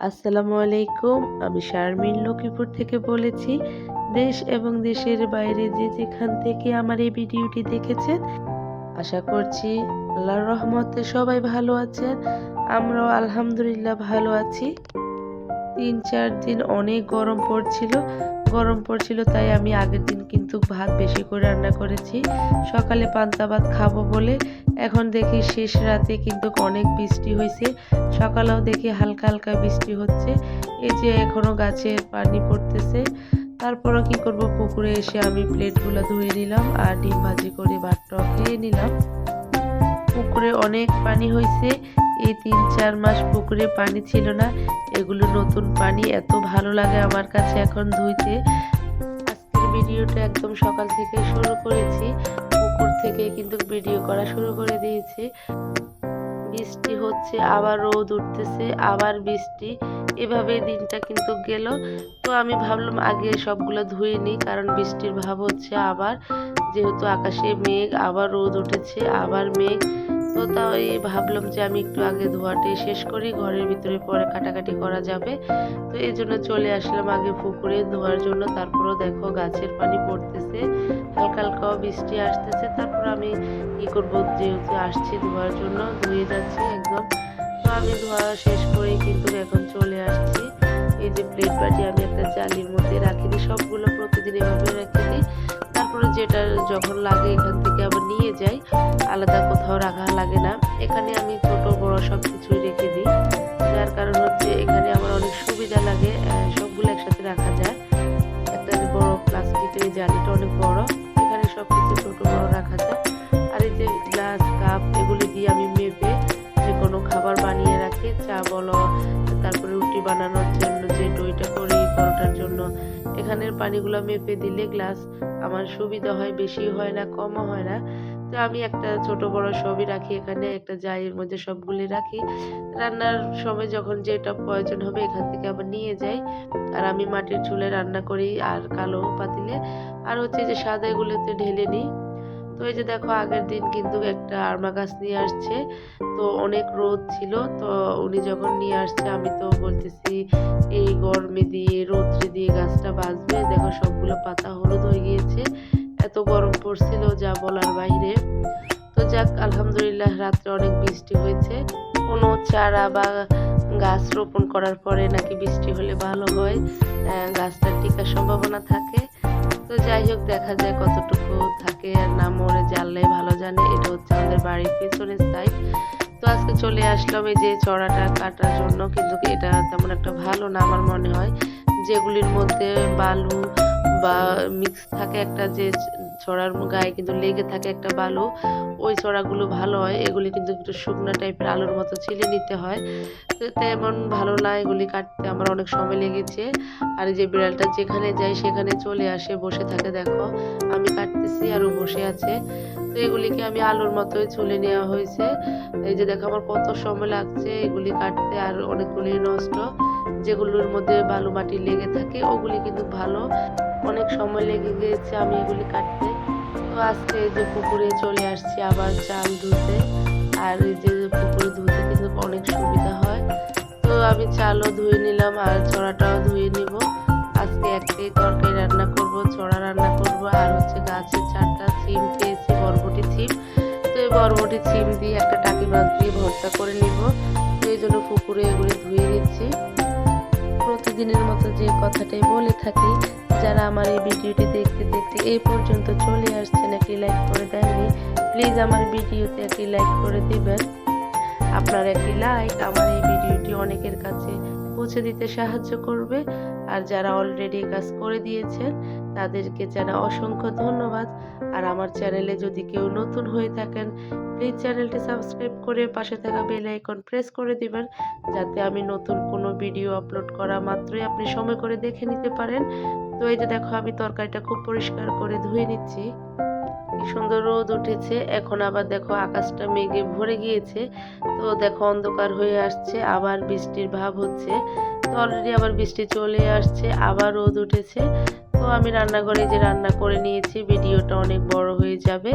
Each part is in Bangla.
আসসালামু আলাইকুম। আমি শারমিন লক্ষ্মীপুর থেকে বলেছি, দেশ এবং দেশের বাইরে যে যেখান থেকে আমার এই ভিডিওটি দেখেছেন, আশা করছি আল্লাহর রহমতে সবাই ভালো আছেন। আমরাও আলহামদুলিল্লাহ ভালো আছি। তিন, চার দিন অনেক গরম পড়ছিল। গরম পড়ছিল তাই আমি আগের দিন কিন্তু ভাত বেশি করে রান্না করেছি। সকালে পান্তা ভাত খাব বলে এখন দেখি শেষ রাতে কিন্তু অনেক বৃষ্টি হয়েছে। সকালেও দেখি হালকা হালকা বৃষ্টি হচ্ছে। এই যে এখনও গাছে পানি পড়তেছে। তারপরও কি করব? পুকুরে এসে আমি প্লেটগুলো ধুয়ে নিলাম আর ডিম ভাজি করে ভাতটাও খেয়ে নিলাম। পুকুরে অনেক পানি হয়েছে। এই তিন চার মাস পুকুরে পানি ছিল না। এগুলো নতুন পানি। এত ভালো লাগে আমার কাছে এখন ধুইতে। আজকের ভিডিওটা একদম সকাল থেকে শুরু করেছি। থেকে কিন্তু ভিডিও করা শুরু করে দিয়েছি। বৃষ্টি হচ্ছে, আবার রোদ উঠতেছে, আবার বৃষ্টি। এভাবে দিনটা কিন্তু গেল। তো আমি ভাবলাম আগে সবগুলো ধুয়ে নিই, কারণ বৃষ্টির ভাব হচ্ছে আবার। যেহেতু আকাশে মেঘ, আবার রোদ উঠেছে, আবার মেঘ। তো তাই ভাবলাম যে আমি একটু আগে ধোয়াটাই শেষ করি, ঘরের ভিতরে পরে কাটাকাটি করা যাবে। তো এই জন্য চলে আসলাম আগে পুকুরে ধোয়ার জন্য। তারপরও দেখো গাছের পানি পড়তেছে, হালকা হালকা বৃষ্টি আসতেছে। তারপর আমি কি করব, যেহেতু আসছি ধোয়ার জন্য, ধুয়ে যাচ্ছি একদম। তো আমি ধোয়া শেষ করে, কিন্তু এখন চলে আসছি। এই যে প্লেট বাটি আমি একটা জালির মধ্যে রাখিনি, সবগুলো প্রতিদিন এভাবে রেখে। তারপরে যেটা যখন লাগে এখান থেকে আবার নিয়ে যাই, আলাদা কোথাও রাখা লাগে না। এখানে আমি ছোট, বড় সব কিছুই রেখে দিই। যার কারণ হচ্ছে এখানে আমার অনেক সুবিধা লাগে সবগুলো একসাথে রাখা যায়। একটা বড় প্লাস্টিকের জালিটা অনেক বড়, এখানে সব কিছু ছোট, বড় রাখা যায়। আর এই যে গ্লাস, কাপ, এগুলি দিয়ে আমি মেপে যে কোনো খাবার বানিয়ে রাখি, চা বলো, তারপরে রুটি বানানোর জন্য যে ডইটা এখানের পানিগুলো মেপে দিলে গ্লাস আমার সুবিধা হয়, বেশি হয় না, কমও হয় না। তো আমি একটা ছোট বড় সবই রাখি এখানে, একটা জায়ের মধ্যে সবগুলি রাখি। রান্নার সময় যখন যেটা প্রয়োজন হবে এখান থেকে আবার নিয়ে যাই। আর আমি মাটির চুলে রান্না করি আর কালো পাতিলে। আর হচ্ছে যে সাদা এগুলোতে ঢেলে নিই। তো এই যে দেখো, আগের দিন কিন্তু একটা আরমা গাছ নিয়ে আসছে। তো অনেক রোদ ছিল, তো উনি যখন নিয়ে আসছে, আমি তো বলতেছি, এই গরমে দিয়ে, রোদ্রে দিয়ে গাছটা বাঁচবে। দেখো, সবগুলো পাতা হলুদ হয়ে গিয়েছে। এত গরম পড়ছিল, যা বলার বাইরে। তো যাক, আলহামদুলিল্লাহ, রাত্রে অনেক বৃষ্টি হয়েছে। কোনো চারা বা গাছ রোপণ করার পরে নাকি বৃষ্টি হলে ভালো হয়। গাছটার টিকার সম্ভাবনা থাকে। তো যাই হোক, দেখা যায় কতটুকু থাকে আর না মরে জানলে ভালো জানে। এটা হচ্ছে আমাদের বাড়ির পিছনে সাইড তো আজকে চলে আসলাম এই যে চড়াটা কাটার জন্য, কিন্তু এটা তেমন একটা ভালো না আমার মনে হয়। যেগুলির মধ্যে বালু বা মিক্স থাকে একটা যে ছড়ার গায়ে কিন্তু লেগে থাকে একটা বালু। ওই ছড়াগুলো ভালো হয়, এগুলি কিন্তু একটু শুকনো টাইপের আলুর মতো ছিলে নিতে হয়। তেমন ভালো না, এগুলি কাটতে আমার অনেক সময় লেগেছে। আর যে বিড়ালটা যেখানে যায় সেখানে চলে আসে, বসে থাকে, দেখো। আমি কাটতেছি আর ও বসে আছে। তো এগুলিকে আমি আলুর মতোই চুলে নেওয়া হয়েছে। এই যে দেখো আমার কত সময় লাগছে এগুলি কাটতে আর অনেকগুলি নষ্ট। যেগুলোর মধ্যে বালু মাটি লেগে থাকে, ওগুলি কিন্তু ভালো। অনেক সময় লেগে গিয়েছে আমি এগুলি কাটতে। তো আজকে এই যে পুকুরে চলে আসছি আবার চাল ধুতে। আর এই যে পুকুরে ধুতে কিন্তু অনেক সুবিধা হয়। তো আমি চালও ধুয়ে নিলাম আর ছড়াটাও ধুয়ে নিব। আজকে একটাই তরকারি রান্না করব ছড়া রান্না করব আর হচ্ছে গাছের চারটা সিম পেয়েছি বরবটি সিম তো এই বরবটি সিম দিয়ে একটা টাকি মাছ দিয়ে ভর্তা করে নিব। তো এই জন্য পুকুরে এগুলি ধুয়ে নিচ্ছি। প্রতিদিনের মতো যে কথাটাই বলে থাকি, যারা আমার এই ভিডিওটি দেখতে দেখতে এই পর্যন্ত চলে আসছেন, একটি লাইক করে দেয়নি প্লিজ আমার ভিডিওতে একটি লাইক করে দিবেন। আপনার একটি লাইক আমার এই ভিডিওটি অনেকের কাছে পৌঁছে দিতে সাহায্য করবে। আর যারা অলরেডি কাজ করে দিয়েছেন, তাদেরকে জানা অসংখ্য ধন্যবাদ। আর আমার চ্যানেলে যদি কেউ নতুন হয়ে থাকেন প্লিজ চ্যানেলটি সাবস্ক্রাইব করে পাশে থাকা বেল আইকন প্রেস করে দিবেন, যাতে আমি নতুন কোনো ভিডিও আপলোড করা মাত্রই আপনি সময় করে দেখে নিতে পারেন। তো এই যে দেখো, আমি তরকারিটা খুব পরিষ্কার করে ধুয়ে নিচ্ছি। সুন্দর রোদ উঠেছে। এখন আবার দেখো আকাশটা মেঘে ভরে গিয়েছে। তো দেখো অন্ধকার হয়ে আসছে, আবার বৃষ্টির ভাব হচ্ছে। তো অলরেডি আবার বৃষ্টি চলে আসছে, আবার রোদ উঠেছে। তো আমি রান্নাঘরে যে রান্না করে নিয়েছি, ভিডিওটা অনেক বড় হয়ে যাবে।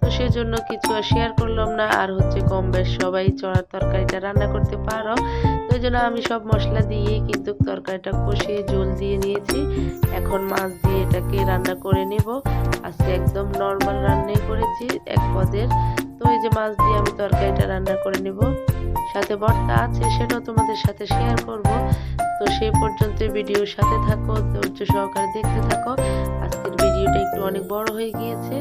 তো সেজন্য কিছু আর শেয়ার করলাম না। আর হচ্ছে কম বেশ সবাই চড়ার তরকারিটা রান্না করতে পারো। এই জন্য আমি সব মশলা দিয়ে কিন্তু তরকারিটা কষিয়ে জল দিয়ে নিয়েছি। এখন মাছ দিয়ে এটাকে রান্না করে নেব। আজকে একদম নর্মাল রান্নাই করেছি এক পদের। তো এই যে মাছ দিয়ে আমি তরকারিটা রান্না করে নেব। সাথে ভর্তা আছে, সেটাও তোমাদের সাথে শেয়ার করব। তো সেই পর্যন্ত ভিডিওর সাথে থাকো, ধৈর্য সহকারে দেখতে থাকো। আজকের ভিডিওটা একটু অনেক বড় হয়ে গিয়েছে।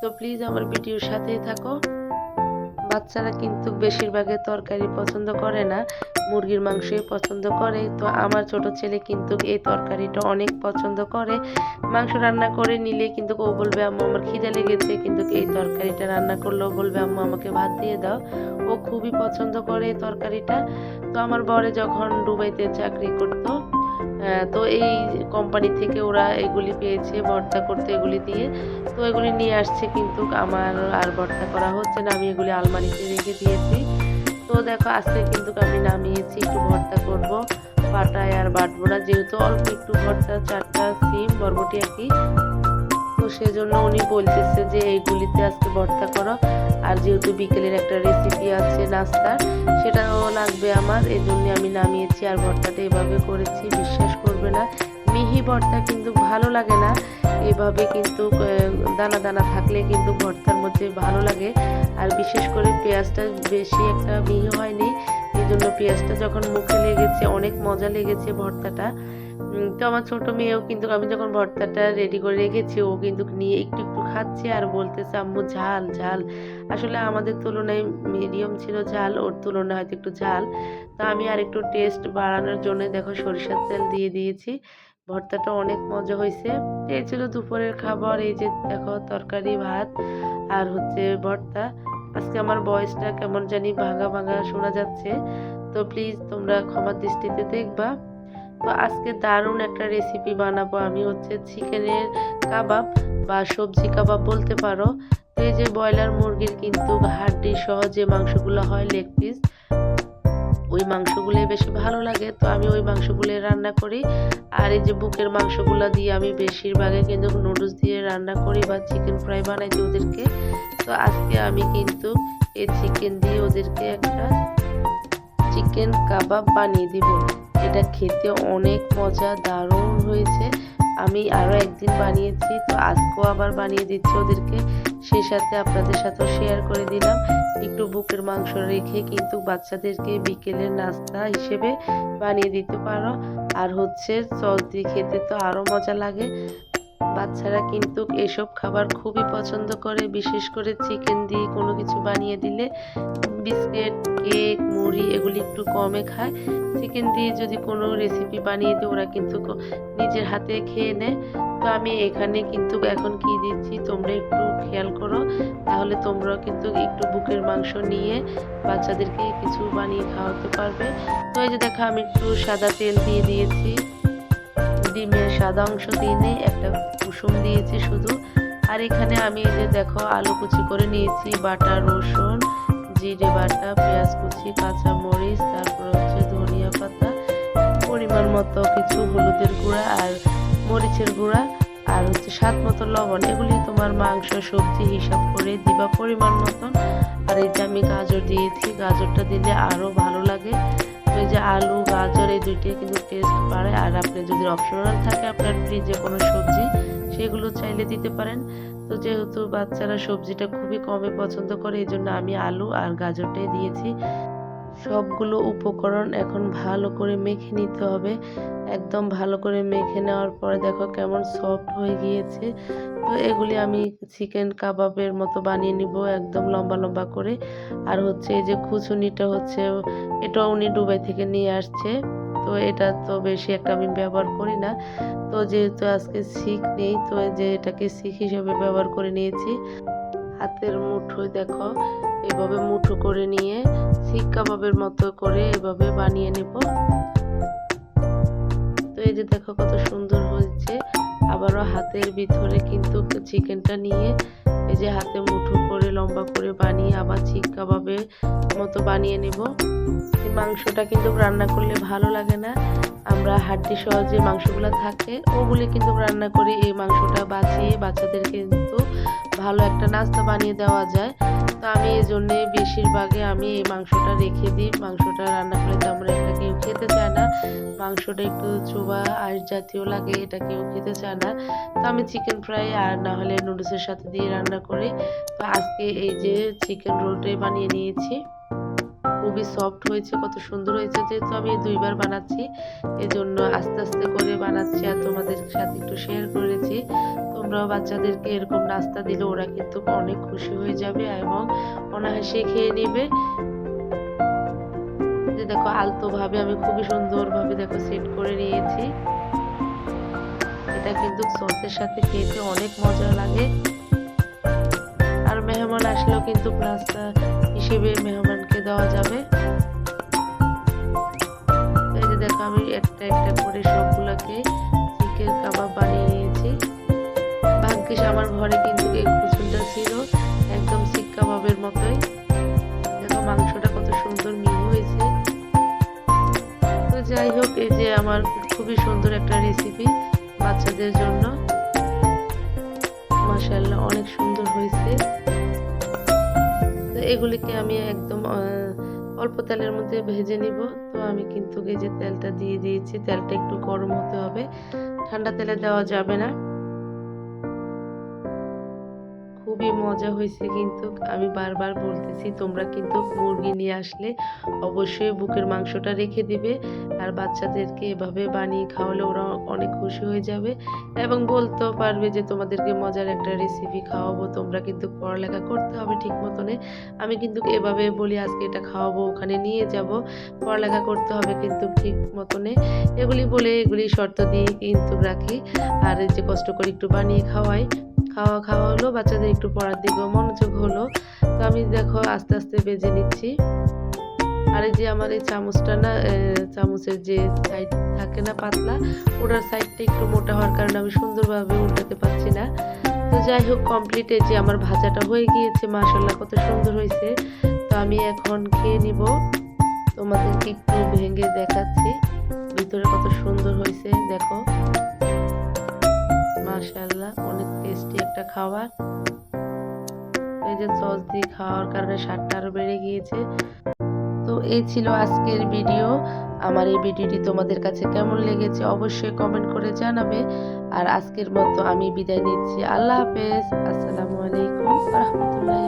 তো প্লিজ আমার ভিডিওর সাথেই থাকো। বাচ্চারা কিন্তু বেশিরভাগই তরকারি পছন্দ করে না। মুরগির মাংসই পছন্দ করে। তো আমার ছোট ছেলে কিন্তু এই তরকারিটা অনেক পছন্দ করে। মাংস রান্না করে নিলে কিন্তু ও বলবে আম্মু আমার খিদে লেগেছে কিন্তু এই তরকারিটা রান্না করলেও বলবে আম্মু আমাকে ভাত দিয়ে দাও। ও খুবই পছন্দ করে এই তরকারিটা। তো আমার বরে যখন দুবাইতে চাকরি করতো তো এই কোম্পানি থেকে ওরা এগুলি পেয়েছে ভর্তা করতে এগুলি দিয়ে। তো এগুলি নিয়ে আসছে কিন্তু আমার আর ভর্তা করা হচ্ছে না। আমি এগুলি আলমারিতে রেখে দিয়েছি। তো দেখো, আজকে কিন্তু আমি নামিয়েছি একটু ভর্তা করব, পাটায় আর বাটবো না যেহেতু অল্প একটু ভর্তা, চারটা সিম, বরবটি আর কি। তো সেজন্য উনি বলতেছে যে, এইগুলিতে আজকে ভর্তা করো। আর যেহেতু বিকেলের একটা রেসিপি আছে নাস্তার, সেটাও লাগবে আমার। এই জন্য আমি নামিয়েছি আর ভর্তাটা এভাবে করেছি, বিশ্বাস করবে না। মিহি ভর্তা কিন্তু ভালো লাগে না। এভাবে কিন্তু দানা দানা থাকলে কিন্তু ভর্তার মধ্যে ভালো লাগে। আর বিশেষ করে পেঁয়াজটা বেশি একটা মিহি হয়নি এই জন্য পেঁয়াজটা যখন মুখে লেগেছে, অনেক মজা লেগেছে ভর্তাটা। তো আমার ছোট মেয়েও কিন্তু, আমি যখন ভর্তাটা রেডি করে রেখেছি, ও কিন্তু নিয়ে একটু একটু খাচ্ছে আর বলতেছে, আম্মু, ঝাল ঝাল। আসলে আমাদের তুলনায় মিডিয়াম ছিল ঝাল, ওর তুলনায় হয়তো একটু ঝাল। তো আমি আর একটু টেস্ট বাড়ানোর জন্য দেখো সরিষার তেল দিয়ে দিয়েছি। ভর্তাটা অনেক মজা হয়েছে। এই ছিল দুপুরের খাবার, এই যে দেখো তরকারি, ভাত আর হচ্ছে ভর্তা। আজকে আমার বয়সটা কেমন জানি ভাঙা ভাঙা শোনা যাচ্ছে। তো প্লিজ তোমরা ক্ষমার দৃষ্টিতে দেখবা। তো আজকে দারুণ একটা রেসিপি বানাবো আমি হচ্ছে চিকেনের কাবাব বা সবজি কাবাব বলতে পারো। এই যে ব্রয়লার মুরগির কিন্তু হাড্ডি সহ যে মাংসগুলো হয় লেগ পিস ওই মাংসগুলো বেশি ভালো লাগে। তো আমি ওই মাংসগুলো রান্না করি। আর এই যে বুকের মাংসগুলো দিয়ে আমি বেশিরভাগে কিন্তু নুডলস দিয়ে রান্না করি বা চিকেন ফ্রাই বানাই দিই ওদেরকে। তো আজকে আমি কিন্তু এই চিকেন দিয়ে ওদেরকে একটা চিকেন কাবাব বানিয়ে দিব। এটা খেতে অনেক মজা, দারুণ হয়েছে। আমি আরও একদিন বানিয়েছি, তো আজকেও আবার বানিয়ে দিচ্ছি ওদেরকে। সেই সাথে আপনাদের সাথেও শেয়ার করে দিলাম। একটু বুকের মাংস রেখে কিন্তু বাচ্চাদেরকে বিকেলের নাস্তা হিসেবে বানিয়ে দিতে পারো। আর হচ্ছে সস দিয়ে খেতে তো আরও মজা লাগে। বাচ্চারা কিন্তু এসব খাবার খুবই পছন্দ করে। বিশেষ করে চিকেন দিয়ে কোনো কিছু বানিয়ে দিলে বিস্কিট, কেক, মুড়ি এগুলি একটু কমে খায়। চিকেন দিয়ে যদি কোনো রেসিপি বানিয়ে দিই, ওরা কিন্তু নিজের হাতে খেয়ে নেয়। তো আমি এখানে কিন্তু এখন কি দিচ্ছি, তোমরা একটু খেয়াল করো। তাহলে তোমরাও কিন্তু একটু বুকের মাংস নিয়ে বাচ্চাদেরকে কিছু বানিয়ে খাওয়াতে পারবে। তো এই যে দেখো, আমি একটু সাদা তেল দিয়ে দিয়েছি। ডিমের সাদা অংশ দিয়ে নিই, একটা কুসুম দিয়েছি শুধু। আর এখানে আমি এই যে দেখো, আলু কুচি করে নিয়েছি, বাটা, রসুন। জিরে বাটা পেঁয়াজ কুচি, কাঁচা মরিচ, তারপর হচ্ছে ধনিয়া পাতা, পরিমাণ মতো কিছু হলুদের গুঁড়া আর মরিচের গুঁড়া আর হচ্ছে স্বাদ মতো লবণ। এগুলি তোমার মাংস, সবজি হিসাব করে দিবা পরিমাণ মতন। আর এই যে আমি গাজর দিয়েছি, গাজরটা দিলে আরও ভালো লাগে। এই দুইটাই কিন্তু টেস্ট বাড়ে। আর আপনি যদি অপশনাল থাকে আপনার ফ্রিজে কোনো সবজি, সেগুলো চাইলে দিতে পারেন। তো যেহেতু বাচ্চারা সবজিটা খুবই কমে পছন্দ করে এই জন্য আমি আলু আর গাজরটাই দিয়েছি। সবগুলো উপকরণ এখন ভালো করে মেখে নিতে হবে। একদম ভালো করে মেখে নেওয়ার পরে দেখো কেমন সফট হয়ে গিয়েছে। তো এগুলি আমি চিকেন কাবাবের মতো বানিয়ে নিব একদম লম্বা লম্বা করে। আর হচ্ছে এই যে খুচুনিটা হচ্ছে এটা উনি দুবাই থেকে নিয়ে আসছে। তো এটা তো বেশি একটা আমি ব্যবহার করি না। তো যেহেতু আজকে শিখ নেই, তো যে এটাকে শিখ হিসেবে ব্যবহার করে নিয়েছি। হাতের মুঠোয় দেখো, এভাবে মুঠো করে নিয়ে শিখ কাবাবের মতো করে এভাবে বানিয়ে নেব। তো এই যে দেখো কত সুন্দর হয়েছে। আবারও হাতের ভিতরে কিন্তু চিকেনটা নিয়ে এই যে হাতে মুঠো করে লম্বা করে বানিয়ে আবার শিখ কাবাবের মতো বানিয়ে নেব। মাংসটা কিন্তু রান্না করলে ভালো লাগে না। আমরা হাড্ডি সহ যে মাংসগুলো থাকে, ওগুলি কিন্তু রান্না করে এই মাংসটা বাঁচিয়ে বাচ্চাদের কিন্তু ভালো একটা নাস্তা বানিয়ে দেওয়া যায়। তো আমি এই জন্যে বেশিরভাগে আমি এই মাংসটা রেখে দিই। মাংসটা রান্না করলে আমরা এটা কেউ খেতে চায় না। মাংসটা একটু চোবা আঁশ জাতীয় লাগে, এটা কেউ খেতে চায় না। তো আমি চিকেন ফ্রাই আর না হলে নুডলসের সাথে দিয়ে রান্না করি। তো আজকে এই যে চিকেন রোলটাই বানিয়ে নিয়েছি। খুবই সফট হয়েছে, কত সুন্দর হয়েছে, যেহেতু আমি দুইবার বানাচ্ছি এই জন্য আস্তে আস্তে করে বানাচ্ছি আর তোমাদের সাথে একটু শেয়ার করেছি। তোমরাও বাচ্চাদেরকে এরকম নাস্তা দিলে ওরা কিন্তু অনেক খুশি হয়ে যাবে এবং অনায়াসে খেয়ে নেবে। যে দেখো আলতো ভাবে আমি খুবই সুন্দরভাবে দেখো সেট করে নিয়েছি। এটা কিন্তু সসের সাথে খেতে অনেক মজা লাগে। আর মেহমান আসলেও কিন্তু নাস্তা হিসেবে মেহমানকে দেওয়া যাবে। এই যে দেখো আমি একটা একটা করে সবগুলোকে চিকেন কাবাব বানিয়ে নিয়েছি। ভাগ্যিস আমার ঘরে কিন্তু এই কুচুনটা ছিল, একদম শিক কাবাবের মতোই। দেখো মাংসটা কত সুন্দর মিহি হয়েছে। তো যাই হোক, এই যে আমার খুবই সুন্দর একটা রেসিপি বাচ্চাদের জন্য। মাসাল্লাহ অনেক সুন্দর হয়েছে। এগুলিকে আমি একদম অল্প তেলের মধ্যে ভেজে নিব। তো আমি কিন্তু এই যে তেলটা দিয়ে দিয়েছি, তেলটা একটু গরম হতে হবে। ঠান্ডা তেলে দেওয়া যাবে না। খুবই মজা হয়েছে কিন্তু আমি বারবার বলতেছি, তোমরা কিন্তু মুরগি নিয়ে আসলে অবশ্যই বুকের মাংসটা রেখে দিবে আর বাচ্চাদেরকে এভাবে বানিয়ে খাওয়ালে ওরা অনেক খুশি হয়ে যাবে এবং বলতেও পারবে যে, তোমাদেরকে মজার একটা রেসিপি খাওয়াবো, তোমরা কিন্তু পড়ালেখা করতে হবে ঠিক মতনে। আমি কিন্তু এভাবে বলি, আজকে এটা খাওয়াবো, ওখানে নিয়ে যাব, পড়ালেখা করতে হবে কিন্তু ঠিক মতনে। এগুলি বলে এগুলি শর্ত দিয়ে কিন্তু রাখি। আর যে কষ্ট করে একটু বানিয়ে খাওয়াই খাওয়া খাওয়া হলো, বাচ্চাদের একটু পড়ার দিকেও মনোযোগ হলো। তো আমি দেখো আস্তে আস্তে বেজে নিচ্ছি। আর এই যে আমার এই চামচটা না চামচের যে সাইড থাকে না পাতলা, ওটার সাইডটা একটু মোটা হওয়ার কারণে আমি সুন্দরভাবে উল্টাতে পারছি না। তো যাই হোক কমপ্লিট যে আমার ভাজাটা হয়ে গিয়েছে মাসাল্লাহ কত সুন্দর হয়েছে। তো আমি এখন খেয়ে নিব। তোমাদেরকে একটু ভেঙে দেখাচ্ছি, ভিতরে কত সুন্দর হয়েছে, দেখো। একটা খাবার এই যে সস দিয়ে খাওয়ার কারণে স্বাদটা আরও বেড়ে গিয়েছে। তো এই ছিল আজকের ভিডিও। আমার এই ভিডিওটি তোমাদের কাছে কেমন লেগেছে অবশ্যই কমেন্ট করে জানাবে। আর আজকের মতো আমি বিদায় নিচ্ছি। আল্লাহ হাফেজ। আসসালামু আলাইকুম রহমতুল্লাহ